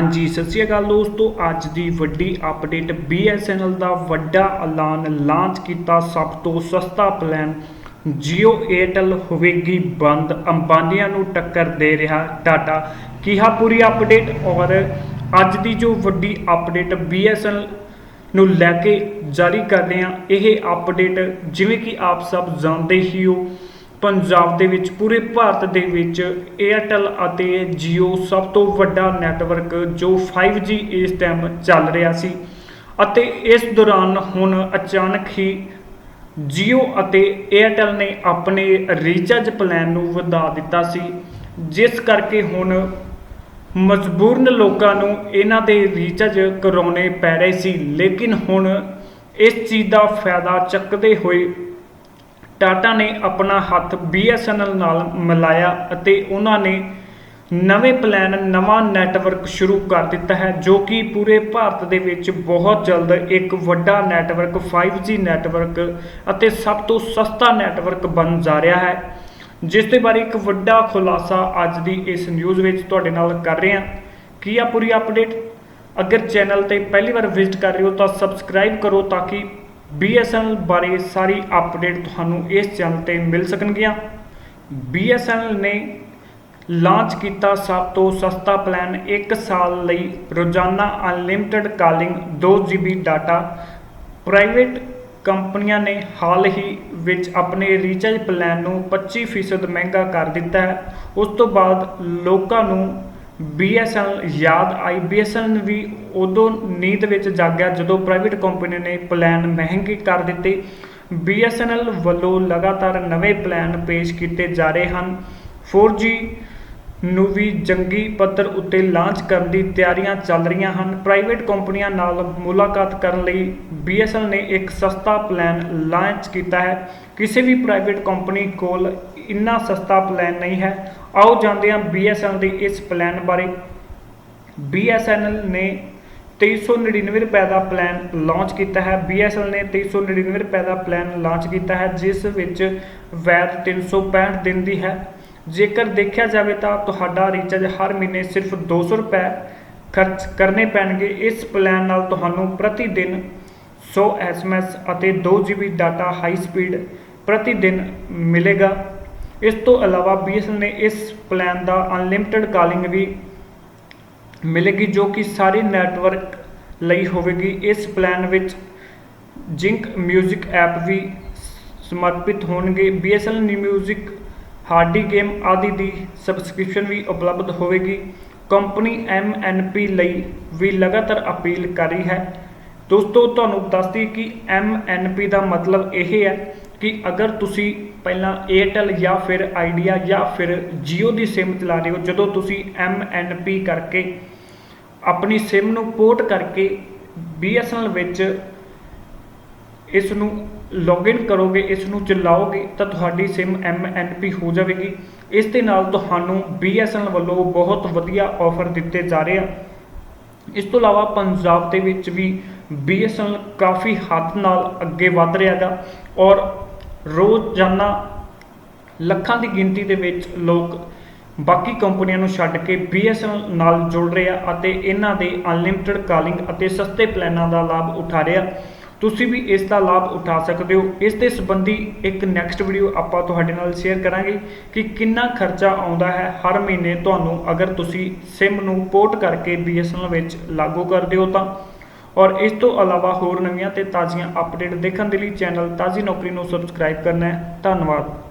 ਹਾਂਜੀ, ਸਤਿ ਸ਼੍ਰੀ ਅਕਾਲ ਦੋਸਤੋ। ਅੱਜ ਦੀ ਵੱਡੀ ਅਪਡੇਟ BSNL ਦਾ ਵੱਡਾ ਐਲਾਨ ਲਾਂਚ ਕੀਤਾ ਸਭ ਤੋਂ ਸਸਤਾ ਪਲਾਨ Jio Airtel ਹੋਵੇਗੀ ਬੰਦ। ਅੰਬਾਨੀਆਂ ਨੂੰ ਟੱਕਰ ਦੇ ਰਿਹਾ ਟਾਟਾ ਕਿਹਾ ਪੂਰੀ ਅਪਡੇਟ ਔਰ ਅੱਜ ਦੀ ਜੋ ਵੱਡੀ ਅਪਡੇਟ BSNL ਨੂੰ ਲੈ ਕੇ ਜਾਰੀ ਕਰ ਰਹੇ ਹਾਂ, ਇਹ ਅਪਡੇਟ ਜਿਵੇਂ ਕਿ ਆਪ ਸਭ ਜਾਣਦੇ ਹੀ ਹੋ ਪੰਜਾਬ ਦੇ ਵਿੱਚ, ਪੂਰੇ ਭਾਰਤ ਦੇ ਵਿੱਚ Airtel ਅਤੇ Jio ਸਭ ਤੋਂ ਵੱਡਾ ਨੈਟਵਰਕ ਜੋ 5G ਇਸ ਟਾਈਮ ਚੱਲ ਰਿਹਾ ਸੀ। ਅਤੇ ਇਸ ਦੌਰਾਨ ਹੁਣ ਅਚਾਨਕ ਹੀ Jio ਅਤੇ Airtel ਨੇ ਆਪਣੇ ਰੀਚਾਰਜ ਪਲਾਨ ਨੂੰ ਵਧਾ ਦਿੱਤਾ ਸੀ, ਜਿਸ ਕਰਕੇ ਹੁਣ ਮਜਬੂਰਨ ਲੋਕਾਂ ਨੂੰ ਇਹਨਾਂ ਦੇ ਰੀਚਾਰਜ ਕਰਾਉਣੇ ਪੈ ਰਹੇ ਸੀ। ਲੇਕਿਨ ਹੁਣ ਇਸ ਚੀਜ਼ ਦਾ ਫਾਇਦਾ ਚੱਕਦੇ ਹੋਏ ਟਾਟਾ ਨੇ ਆਪਣਾ ਹੱਥ BSNL ਨਾਲ ਮਿਲਾਇਆ ਅਤੇ ਉਹਨਾਂ ਨੇ ਨਵੇਂ ਪਲਾਨ, ਨਵਾਂ ਨੈਟਵਰਕ ਸ਼ੁਰੂ ਕਰ ਦਿੱਤਾ ਹੈ, ਜੋ ਕਿ ਪੂਰੇ ਭਾਰਤ ਦੇ ਵਿੱਚ ਬਹੁਤ ਜਲਦ ਇੱਕ ਵੱਡਾ ਨੈਟਵਰਕ 5G ਨੈਟਵਰਕ ਅਤੇ ਸਭ ਤੋਂ ਸਸਤਾ ਨੈਟਵਰਕ ਬਣ ਜਾ ਰਿਹਾ ਹੈ। ਜਿਸ ਦੇ ਬਾਰੇ ਇੱਕ ਵੱਡਾ ਖੁਲਾਸਾ ਅੱਜ ਦੀ ਇਸ ਨਿਊਜ਼ ਵਿੱਚ ਤੁਹਾਡੇ ਨਾਲ ਕਰ ਰਹੇ ਹਾਂ। ਕੀ ਆ ਪੂਰੀ ਅਪਡੇਟ ਅਗਰ ਚੈਨਲ ਤੇ ਪਹਿਲੀ ਵਾਰ ਵਿਜ਼ਿਟ ਕਰ ਰਹੇ ਹੋ ਤਾਂ ਸਬਸਕ੍ਰਾਈਬ ਕਰੋ ਤਾਂ ਕਿ BSNL ਬਾਰੇ ਸਾਰੀ ਅਪਡੇਟ ਤੁਹਾਨੂੰ ਇਸ ਚੈਨਲ ਤੇ ਮਿਲ ਸਕਣਗੀਆਂ। BSNL ਨੇ ਲਾਂਚ ਕੀਤਾ ਸਭ ਤੋਂ ਸਸਤਾ ਪਲਾਨ 1 ਸਾਲ ਲਈ ਰੋਜ਼ਾਨਾ unlimited calling 2 GB data. Private ਕੰਪਨੀਆਂ ਨੇ ਹਾਲ ਹੀ ਵਿੱਚ ਆਪਣੇ ਰੀਚਾਰਜ ਪਲਾਨ ਨੂੰ 25% ਮਹਿੰਗਾ ਕਰ ਦਿੱਤਾ ਹੈ। ਉਸ ਤੋਂ ਬਾਅਦ ਲੋਕਾਂ ਨੂੰ BSNL ਯਾਦ ਆਈ? BSNL ਵੀ ਉਦੋਂ ਨੀਂਦ ਵਿੱਚ ਜਾਗਿਆ ਜਦੋਂ ਪ੍ਰਾਈਵੇਟ ਕੰਪਨੀ ਨੇ ਪਲਾਨ ਮਹਿੰਗੇ ਕਰ ਦਿੱਤੇ। BSNL ਵੱਲੋਂ ਲਗਾਤਾਰ ਨਵੇਂ ਪਲਾਨ ਪੇਸ਼ ਕੀਤੇ ਜਾ ਰਹੇ ਹਨ। 4G ਨੂੰ ਵੀ ਜੰਗੀ ਪੱਧਰ ਉੱਤੇ ਲਾਂਚ ਕਰਨ ਦੀ ਤਿਆਰੀਆਂ ਚੱਲ ਰਹੀਆਂ ਹਨ। ਪ੍ਰਾਈਵੇਟ ਕੰਪਨੀਆਂ ਨਾਲ ਮੁਲਾਕਾਤ ਕਰਨ ਲਈ BSNL ਨੇ ਇੱਕ ਸਸਤਾ ਪਲਾਨ ਲਾਂਚ ਕੀਤਾ ਹੈ। ਕਿਸੇ ਵੀ ਪ੍ਰਾਈਵੇਟ ਕੰਪਨੀ ਕੋਲ ਇੰਨਾ ਸਸਤਾ ਪਲਾਨ ਨਹੀਂ ਹੈ। ਆਓ ਜਾਣਦੇ ਹਾਂ BSNL ਦੇ ਇਸ ਪਲਾਨ ਬਾਰੇ। BSNL ਨੇ 2399 ਰੁਪਏ ਦਾ ਪਲਾਨ ਲਾਂਚ ਕੀਤਾ ਹੈ। BSNL ਨੇ 2399 ਰੁਪਏ ਦਾ ਪਲਾਨ ਲਾਂਚ ਕੀਤਾ ਹੈ, ਜਿਸ ਵਿੱਚ ਵੈਦ 365 ਦਿਨ ਦੀ ਹੈ। ਜੇਕਰ ਦੇਖਿਆ ਜਾਵੇ ਤਾਂ ਤੁਹਾਡਾ ਰੀਚਾਰਜ ਹਰ ਮਹੀਨੇ ਸਿਰਫ 200 ਰੁਪਏ ਖਰਚ ਕਰਨੇ ਪੈਣਗੇ। ਇਸ ਪਲਾਨ ਨਾਲ ਤੁਹਾਨੂੰ ਪ੍ਰਤੀ ਦਿਨ 100 SMS ਅਤੇ 2 GB ਡਾਟਾ ਹਾਈ ਸਪੀਡ ਪ੍ਰਤੀ ਦਿਨ ਮਿਲੇਗਾ। ਇਸ ਤੋਂ ਇਲਾਵਾ BSNL ਨੇ ਇਸ ਪਲਾਨ ਦਾ ਅਨਲਿਮਟਿਡ ਕਾਲਿੰਗ ਵੀ ਮਿਲੇਗੀ ਜੋ ਕਿ ਸਾਰੇ ਨੈਟਵਰਕ ਲਈ ਹੋਵੇਗੀ ਇਸ ਪਲਾਨ ਵਿੱਚ ਜਿੰਕ 뮤직 ਐਪ ਵੀ ਸਮਰਪਿਤ ਹੋਣਗੇ BSNL ਨਿਊ 뮤직 ਹਾਰਡੀ ਗੇਮ ਆਦਿ ਦੀ ਸਬਸਕ੍ਰਿਪਸ਼ਨ ਵੀ ਉਪਲਬਧ ਹੋਵੇਗੀ ਕੰਪਨੀ MNP ਲਈ ਵੀ ਲਗਾਤਾਰ ਅਪੀਲ ਕਰ ਰਹੀ ਹੈ ਦੋਸਤੋ, ਤੁਹਾਨੂੰ ਦੱਸਦੀ ਕਿ MNP ਦਾ ਮਤਲਬ ਇਹ ਹੈ ਕਿ ਅਗਰ ਤੁਸੀਂ ਪਹਿਲਾਂ Airtel ਜਾਂ ਫਿਰ Idea ਜਾਂ ਫਿਰ Jio ਦੀ SIM ਚਲਾ ਰਹੇ ਹੋ, ਜਦੋਂ ਤੁਸੀਂ MNP ਕਰਕੇ ਆਪਣੀ SIM ਨੂੰ ਪੋਰਟ ਕਰਕੇ BSNL ਵਿੱਚ ਇਸ ਨੂੰ ਲੌਗਇਨ ਕਰੋਗੇ ਇਸ ਨੂੰ ਚਲਾਓਗੇ, ਤਾਂ ਤੁਹਾਡੀ SIM MNP ਹੋ ਜਾਵੇਗੀ। ਇਸ ਦੇ ਨਾਲ ਤੁਹਾਨੂੰ BSNL ਵੱਲੋਂ ਬਹੁਤ ਵਧੀਆ ਆਫਰ ਦਿੱਤੇ ਜਾ ਰਹੇ ਆ। ਇਸ ਤੋਂ ਇਲਾਵਾ ਪੰਜਾਬ ਦੇ ਵਿੱਚ ਵੀ BSNL ਕਾਫੀ ਹੱਦ ਨਾਲ ਅੱਗੇ ਵੱਧ ਰਿਹਾ ਹੈਗਾ ਔਰ ਰੋਜ਼ਾਨਾ ਲੱਖਾਂ ਦੀ ਗਿਣਤੀ ਦੇ ਵਿੱਚ ਲੋਕ ਬਾਕੀ ਕੰਪਨੀਆਂ ਨੂੰ ਛੱਡ ਕੇ BSNL ਨਾਲ ਜੁੜ ਰਹੇ ਆ ਅਤੇ ਇਹਨਾਂ ਦੇ ਅਨਲਿਮਿਟਿਡ ਕਾਲਿੰਗ ਅਤੇ ਸਸਤੇ ਪਲਾਨਾਂ ਦਾ ਲਾਭ ਉਠਾ ਰਹੇ ਆ। ਤੁਸੀਂ ਵੀ ਇਸ ਦਾ ਲਾਭ ਉਠਾ ਸਕਦੇ ਹੋ। ਇਸ ਦੇ ਸੰਬੰਧੀ ਇੱਕ ਨੈਕਸਟ ਵੀਡੀਓ ਆਪਾਂ ਤੁਹਾਡੇ ਨਾਲ ਸ਼ੇਅਰ ਕਰਾਂਗੇ ਕਿ ਕਿੰਨਾ ਖਰਚਾ ਆਉਂਦਾ ਹੈ ਹਰ ਮਹੀਨੇ ਤੁਹਾਨੂੰ। ਅਗਰ ਤੁਸੀਂ SIM ਨੂੰ ਪੋਰਟ ਕਰਕੇ BSNL ਵਿੱਚ ਲਾਗੂ ਕਰਦੇ ਹੋ ਤਾਂ ਔਰ ਇਸ ਤੋਂ ਇਲਾਵਾ ਹੋਰ ਨਵੀਆਂ ਤੇ ਤਾਜ਼ੀਆਂ ਅਪਡੇਟ ਦੇਖਣ ਦੇ ਲਈ ਚੈਨਲ ਤਾਜ਼ੀ ਨੌਕਰੀ ਨੂੰ ਸਬਸਕ੍ਰਾਈਬ ਕਰਨਾ ਹੈ। ਧੰਨਵਾਦ।